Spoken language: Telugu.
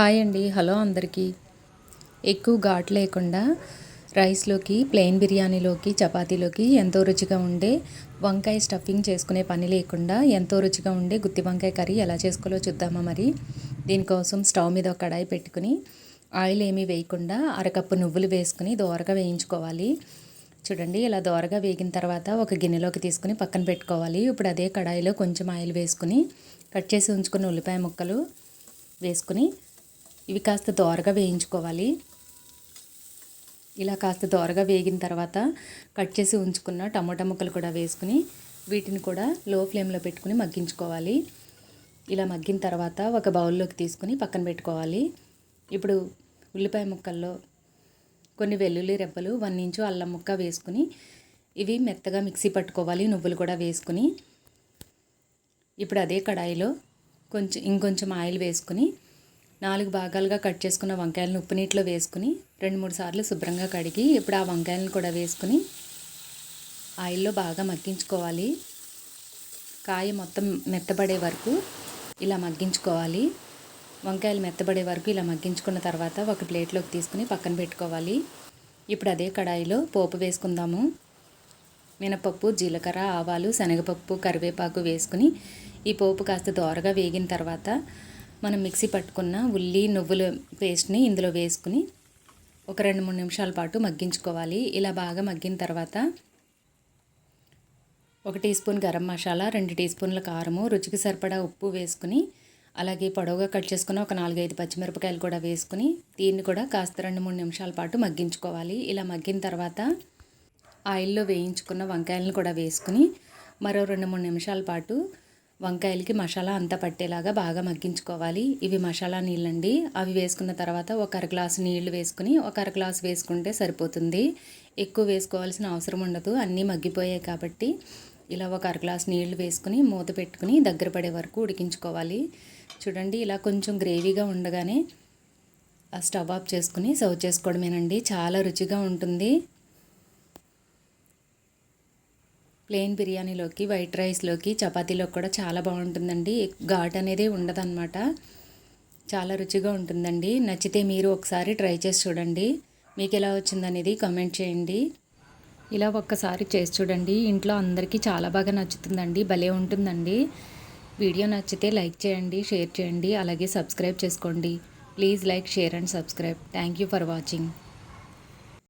హాయ్ అండి. హలో అందరికీ. ఎక్కువ ఘాట్ లేకుండా రైస్లోకి ప్లెయిన్ బిర్యానీలోకి చపాతీలోకి ఎంతో రుచిగా ఉండే వంకాయ స్టఫింగ్ చేసుకునే పని లేకుండా ఎంతో రుచిగా ఉండే గుత్తి వంకాయ కర్రీ ఎలా చేసుకోవాలో చూద్దామా మరి? దీనికోసం స్టవ్ మీద ఒక కడాయి పెట్టుకుని ఆయిల్ ఏమీ వేయకుండా అరకప్పు నువ్వులు వేసుకుని దోరగా వేయించుకోవాలి. చూడండి ఇలా దోరగా వేగిన తర్వాత ఒక గిన్నెలోకి తీసుకుని పక్కన పెట్టుకోవాలి. ఇప్పుడు అదే కడాయిలో కొంచెం ఆయిల్ వేసుకుని కట్ చేసి ఉంచుకున్న ఉల్లిపాయ ముక్కలు వేసుకుని ఇవి కాస్త దోరగా వేయించుకోవాలి. ఇలా కాస్త దోరగా వేగిన తర్వాత కట్ చేసి ఉంచుకున్న టమోటా ముక్కలు కూడా వేసుకుని వీటిని కూడా లో ఫ్లేమ్లో పెట్టుకుని మగ్గించుకోవాలి. ఇలా మగ్గిన తర్వాత ఒక బౌల్లోకి తీసుకుని పక్కన పెట్టుకోవాలి. ఇప్పుడు ఉల్లిపాయ ముక్కల్లో కొన్ని వెల్లుల్లి రెబ్బలు వన్ ఇంచు అల్లం ముక్క వేసుకుని ఇవి మెత్తగా మిక్సీ పట్టుకోవాలి నువ్వులు కూడా వేసుకుని. ఇప్పుడు అదే కడాయిలో కొంచెం ఇంకొంచెం ఆయిల్ వేసుకుని నాలుగు భాగాలుగా కట్ చేసుకున్న వంకాయలను ఉప్పు నీటిలో వేసుకుని రెండు మూడు సార్లు శుభ్రంగా కడిగి ఇప్పుడు ఆ వంకాయలను కూడా వేసుకుని ఆయిల్లో బాగా మగ్గించుకోవాలి. కాయ మొత్తం మెత్తబడే వరకు ఇలా మగ్గించుకోవాలి. వంకాయలు మెత్తబడే వరకు ఇలా మగ్గించుకున్న తర్వాత ఒక ప్లేట్లోకి తీసుకుని పక్కన పెట్టుకోవాలి. ఇప్పుడు అదే కడాయిలో పోపు వేసుకుందాము. మినపప్పు జీలకర్ర ఆవాలు శనగపప్పు కరివేపాకు వేసుకుని ఈ పోపు కాస్త దోరగా వేగిన తర్వాత మనం మిక్సీ పట్టుకున్న ఉల్లి నువ్వుల పేస్ట్ని ఇందులో వేసుకుని ఒక రెండు మూడు నిమిషాల పాటు మగ్గించుకోవాలి. ఇలా బాగా మగ్గిన తర్వాత ఒక టీ స్పూన్ గరం మసాలా రెండు టీ స్పూన్ల కారము రుచికి సరిపడా ఉప్పు వేసుకుని అలాగే పొడవుగా కట్ చేసుకున్న ఒక నాలుగైదు పచ్చిమిరపకాయలు కూడా వేసుకుని దీన్ని కూడా కాస్త రెండు మూడు నిమిషాల పాటు మగ్గించుకోవాలి. ఇలా మగ్గిన తర్వాత ఆయిల్లో వేయించుకున్న వంకాయలను కూడా వేసుకుని మరో రెండు మూడు నిమిషాల పాటు వంకాయలకి మసాలా అంతా పట్టేలాగా బాగా మగ్గించుకోవాలి. ఇవి మసాలా నీళ్ళండి. అవి వేసుకున్న తర్వాత ఒక అర గ్లాసు నీళ్ళు వేసుకుని ఒక అర గ్లాసు వేసుకుంటే సరిపోతుంది. ఎక్కువ వేసుకోవాల్సిన అవసరం ఉండదు. అన్నీ మగ్గిపోయాయి కాబట్టి ఇలా ఒక అర గ్లాస్ నీళ్ళు వేసుకుని మూత పెట్టుకుని దగ్గర పడే వరకు ఉడికించుకోవాలి. చూడండి ఇలా కొంచెం గ్రేవీగా ఉండగానే ఆ స్టవ్ ఆఫ్ చేసుకుని సర్వ్ చేసుకోవడమేనండి. చాలా రుచిగా ఉంటుంది. ప్లెయిన్ బిర్యానీలోకి వైట్ రైస్లోకి చపాతీలోకి కూడా చాలా బాగుంటుందండి. ఘాట్ అనేది ఉండదన్నమాట. చాలా రుచిగా ఉంటుందండి. నచ్చితే మీరు ఒకసారి ట్రై చేసి చూడండి. మీకు ఎలా వచ్చిందనేది కామెంట్ చేయండి. ఇలా ఒక్కసారి చేసి చూడండి. ఇంట్లో అందరికీ చాలా బాగా నచ్చుతుందండి. భలే ఉంటుందండి. వీడియో నచ్చితే లైక్ చేయండి షేర్ చేయండి అలాగే సబ్స్క్రైబ్ చేసుకోండి. Please like share and subscribe. Thank you for watching.